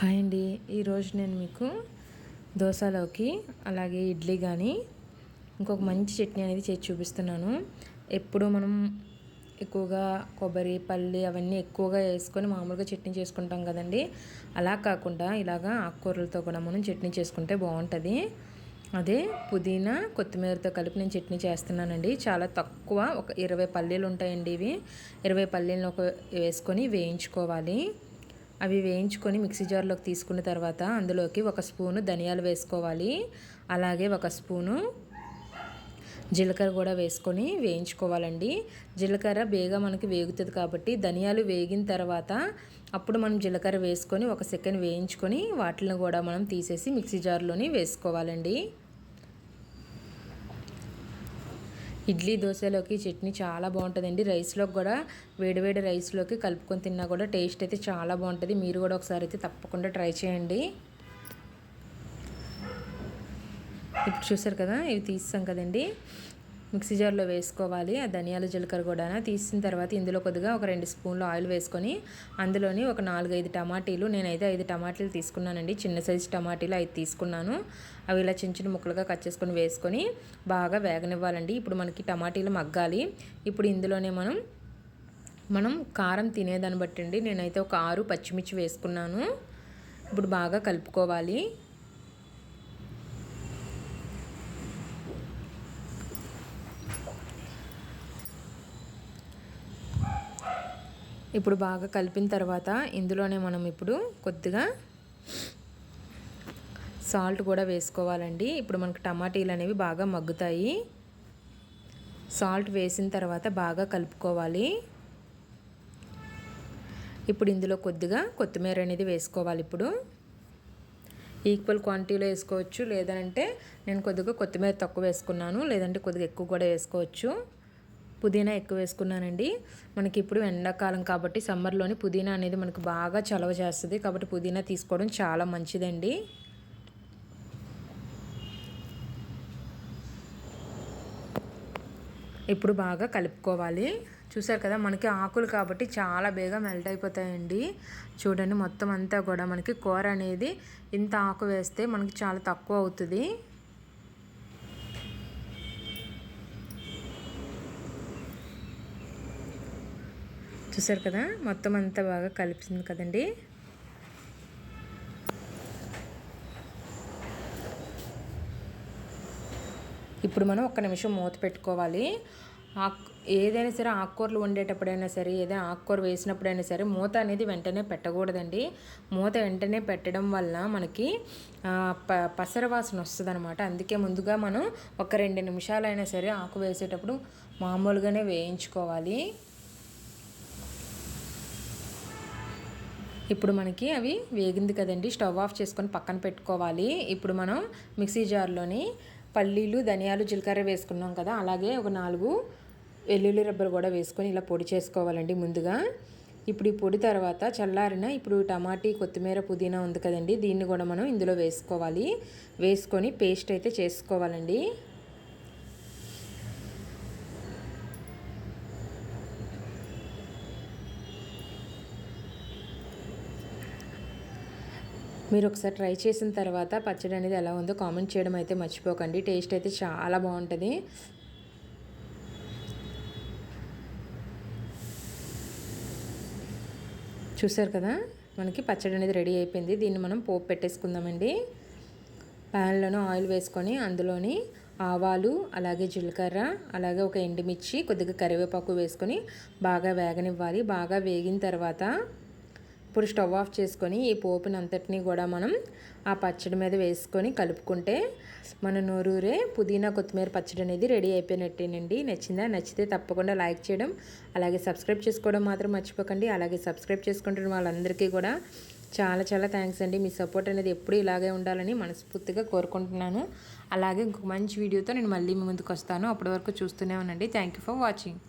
Hi అండి. ఈరోజు నేను మీకు దోశలోకి అలాగే ఇడ్లీ కానీ ఇంకొక మంచి చట్నీ అనేది చేసి చూపిస్తున్నాను. ఎప్పుడు మనం ఎక్కువగా కొబ్బరి పల్లి అవన్నీ ఎక్కువగా వేసుకొని మామూలుగా చట్నీ చేసుకుంటాం కదండి. అలా కాకుండా ఇలాగా ఆకుకూరలతో కూడా మనం చట్నీ చేసుకుంటే బాగుంటుంది. అదే పుదీనా కొత్తిమీరతో కలిపి నేను చట్నీ చేస్తున్నానండి. చాలా తక్కువ ఒక ఇరవై పల్లీలు ఉంటాయండి ఇవి. ఇరవై పల్లీలను ఒక వేసుకొని వేయించుకోవాలి. అవి వేయించుకొని మిక్సీ జార్లోకి తీసుకున్న తర్వాత అందులోకి ఒక స్పూను ధనియాలు వేసుకోవాలి. అలాగే ఒక స్పూను జీలకర్ర కూడా వేసుకొని వేయించుకోవాలండి. జీలకర్ర బేగా మనకి వేగుతుంది కాబట్టి ధనియాలు వేగిన తర్వాత అప్పుడు మనం జీలకర్ర వేసుకొని ఒక సెకండ్ వేయించుకొని వాటిని కూడా మనం తీసేసి మిక్సీ జార్లోని వేసుకోవాలండి. ఇడ్లీ దోశలోకి చట్నీ చాలా బాగుంటుందండి. రైస్లోకి కూడా వేడివేడి రైస్లోకి కలుపుకొని తిన్నా కూడా టేస్ట్ అయితే చాలా బాగుంటుంది. మీరు కూడా ఒకసారి అయితే తప్పకుండా ట్రై చేయండి. ఇప్పుడు చూసారు కదా ఇవి తీస్తాం కదండి. మిక్సీ జార్లో వేసుకోవాలి. ఆ ధనియాల జీలకర్ర కూడా తీసిన తర్వాత ఇందులో కొద్దిగా ఒక రెండు స్పూన్లు ఆయిల్ వేసుకొని అందులోని ఒక నాలుగైదు టమాటీలు నేనైతే ఐదు టమాటీలు తీసుకున్నానండి. చిన్న సైజు టమాటీలు ఐదు తీసుకున్నాను. అవి ఇలా చిన్న చిన్న ముక్కలుగా కట్ చేసుకొని వేసుకొని బాగా వేగనివ్వాలండి. ఇప్పుడు మనకి టమాటీలు మగ్గాలి. ఇప్పుడు ఇందులోనే మనం మనం కారం తినేదాన్ని బట్టి అండి నేనైతే ఒక ఆరు పచ్చిమిర్చి వేసుకున్నాను. ఇప్పుడు బాగా కలుపుకోవాలి. ఇప్పుడు బాగా కలిపిన తర్వాత ఇందులోనే మనం ఇప్పుడు కొద్దిగా సాల్ట్ కూడా వేసుకోవాలండి. ఇప్పుడు మనకు టమాటీలు అనేవి బాగా మగ్గుతాయి. సాల్ట్ వేసిన తర్వాత బాగా కలుపుకోవాలి. ఇప్పుడు ఇందులో కొద్దిగా కొత్తిమీర అనేది వేసుకోవాలి ఇప్పుడు. ఈక్వల్ క్వాంటిటీలో వేసుకోవచ్చు. లేదంటే నేను కొద్దిగా కొత్తిమీర తక్కువ వేసుకున్నాను. లేదంటే కొద్దిగా ఎక్కువ కూడా వేసుకోవచ్చు. పుదీనా ఎక్కువ వేసుకున్నానండి. మనకి ఇప్పుడు ఎండాకాలం కాబట్టి సమ్మర్లోని పుదీనా అనేది మనకు బాగా చలవ చేస్తుంది. కాబట్టి పుదీనా తీసుకోవడం చాలా మంచిదండి. ఇప్పుడు బాగా కలుపుకోవాలి. చూసారు కదా మనకి ఆకులు కాబట్టి చాలా బేగా మెల్ట్ అయిపోతాయండి. చూడండి మొత్తం అంతా కూడా మనకి కూర అనేది ఇంత ఆకు వేస్తే మనకి చాలా తక్కువ అవుతుంది. చూసారు కదా? మొత్తం అంతా బాగా కలిపింది కదండి. ఇప్పుడు మనం ఒక్క నిమిషం మూత పెట్టుకోవాలి. ఆకు ఏదైనా సరే ఆకుకూరలు వండేటప్పుడైనా సరే ఏదైనా ఆకుకూర వేసినప్పుడైనా సరే మూత అనేది వెంటనే పెట్టకూడదండి. మూత వెంటనే పెట్టడం వల్ల మనకి ప పసర వాసన వస్తుంది అనమాట అందుకే ముందుగా మనం ఒక రెండు నిమిషాలైనా సరే ఆకు వేసేటప్పుడు మామూలుగానే వేయించుకోవాలి. ఇప్పుడు మనకి అవి వేగింది కదండి. స్టవ్ ఆఫ్ చేసుకొని పక్కన పెట్టుకోవాలి. ఇప్పుడు మనం మిక్సీ జార్లోని పల్లీలు ధనియాలు జీలకర్ర వేసుకున్నాం కదా. అలాగే ఒక నాలుగు వెల్లుల్లి రబ్బలు కూడా వేసుకొని ఇలా పొడి చేసుకోవాలండి ముందుగా. ఇప్పుడు ఈ పొడి తర్వాత చల్లారిన ఇప్పుడు టమాటీ కొత్తిమీర పుదీనా ఉంది కదండి. దీన్ని కూడా మనం ఇందులో వేసుకోవాలి. వేసుకొని పేస్ట్ అయితే చేసుకోవాలండి. మీరు ఒకసారి ట్రై చేసిన తర్వాత పచ్చడి అనేది ఎలా ఉందో కామెంట్ చేయడం అయితే మర్చిపోకండి. టేస్ట్ అయితే చాలా బాగుంటుంది. చూసారు కదా? మనకి పచ్చడి అనేది రెడీ అయిపోయింది. దీన్ని మనం పోపు పెట్టేసుకుందామండి. ప్యాన్లోనూ ఆయిల్ వేసుకొని అందులోని ఆవాలు అలాగే జీలకర్ర అలాగే ఒక ఎండుమిర్చి కొద్దిగా కరివేపాకు వేసుకొని బాగా వేగనివ్వాలి. బాగా వేగిన తర్వాత ఇప్పుడు స్టవ్ ఆఫ్ చేసుకొని ఈ పోపుని అంతటినీ కూడా మనం ఆ పచ్చడి మీద వేసుకొని కలుపుకుంటే మన నోరూరే పుదీనా కొత్తిమీర పచ్చడి అనేది రెడీ అయిపోయినట్టేనండి. నచ్చిందా? నచ్చితే తప్పకుండా లైక్ చేయడం అలాగే సబ్స్క్రైబ్ చేసుకోవడం మాత్రం మర్చిపోకండి. అలాగే సబ్స్క్రైబ్ చేసుకుంటున్న వాళ్ళందరికీ కూడా చాలా చాలా థ్యాంక్స్ అండి. మీ సపోర్ట్ అనేది ఎప్పుడు ఇలాగే ఉండాలని మనస్ఫూర్తిగా కోరుకుంటున్నాను. అలాగే ఇంకొక మంచి వీడియోతో నేను మళ్ళీ ముందుకు వస్తాను. అప్పటి వరకు చూస్తూనే ఉండండి. Thank you for watching.